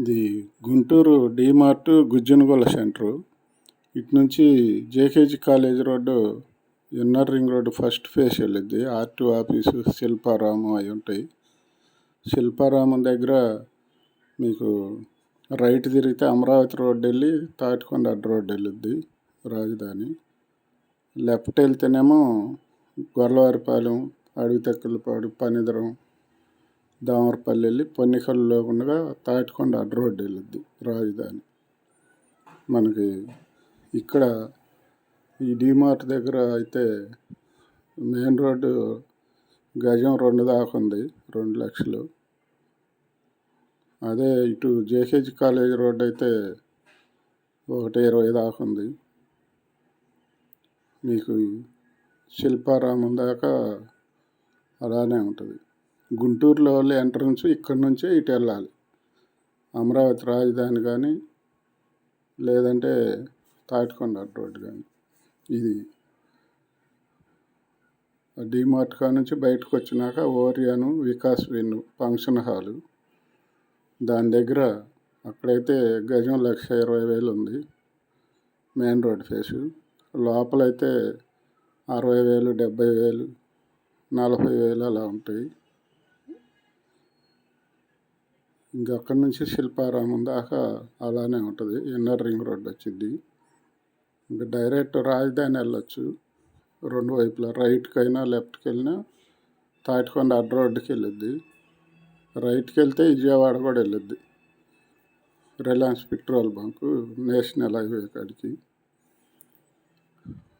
ఇది గుంటూరు డిమార్ట్ గుజ్జనగోళ సెంటరు. ఇటు నుంచి JKG college road inner ring road first phase వెళ్ళిద్ది. RT office Shilparamam అవి ఉంటాయి. శిల్పారామం దగ్గర మీకు రైట్ తిరిగితే అమరావతి రోడ్డు వెళ్ళి తాటికొండ అడ్డ రోడ్డు వెళ్ళిద్ది రాజధాని. లెఫ్ట్ వెళ్తేనేమో గొల్లవారిపాలెం అడవి తెక్కలపాడు పనిదరం దామరపల్లి వెళ్ళి పొన్నికల్లో ఉండగా తాటికొండ అడ్డ రోడ్డు వెళ్ళిద్ది రాజధాని. మనకి ఇక్కడ ఈ డీమార్ట్ దగ్గర అయితే మెయిన్ రోడ్డు గజం రెండు దాకా ఉంది రెండు లక్షలు. అదే ఇటు జేకేజీ కాలేజ్ రోడ్డు అయితే ఒకటి ఇరవై దాకా ఉంది. మీకు శిల్పారామం దాకా అలానే ఉంటుంది. గుంటూరులో వాళ్ళ ఎంట్రన్స్ ఇక్కడ నుంచే ఇటు వెళ్ళాలి. అమరావతి రాజధాని కానీ లేదంటే తాటికొండ రోడ్డు కానీ. ఇది డిమార్ట్ కా నుంచి బయటకు వచ్చినాక ఓరియాను వికాస్ విన్ ఫంక్షన్ హాలు. దాని దగ్గర అక్కడైతే గజం లక్ష ఇరవై వేలు ఉంది మెయిన్ రోడ్ ఫేసు. లోపలైతే అరవై వేలు డెబ్బై వేలు నలభై వేలు అలా ఉంటాయి. ఇంకా అక్కడి నుంచి శిల్పారామం దాకా అలానే ఉంటుంది. ఇన్నర్ రింగ్ రోడ్ వచ్చింది ఇంకా డైరెక్ట్ రాజధాని వెళ్ళొచ్చు. రెండు వైపులా రైట్కి అయినా లెఫ్ట్కి వెళ్ళినా తాటికొండ అడ్డ రోడ్డుకి వెళ్ళిద్ది రైట్కి వెళ్తే విజయవాడ కూడా వెళ్ళిద్ది. Reliance petrol bunk national highway కాడికి.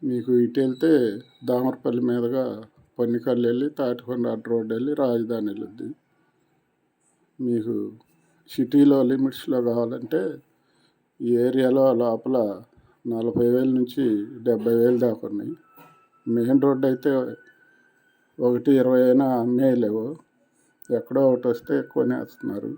మీకు ఇటు వెళ్తే దామరపల్లి మీదుగా పొన్నికల్లు వెళ్ళి తాటికొండ అడ్డ రోడ్డు వెళ్ళి రాజధాని వెళ్ళిద్ది. మీకు సిటీలో లిమిట్స్లో కావాలంటే ఈ ఏరియాలో లోపల నలభై వేల నుంచి డెబ్బై వేలు దాకా ఉన్నాయి. మెయిన్ రోడ్డు అయితే ఒకటి ఇరవై అయినా అమ్మేయలేవు ఎక్కడో ఒకటి వస్తే కొనేస్తున్నారు.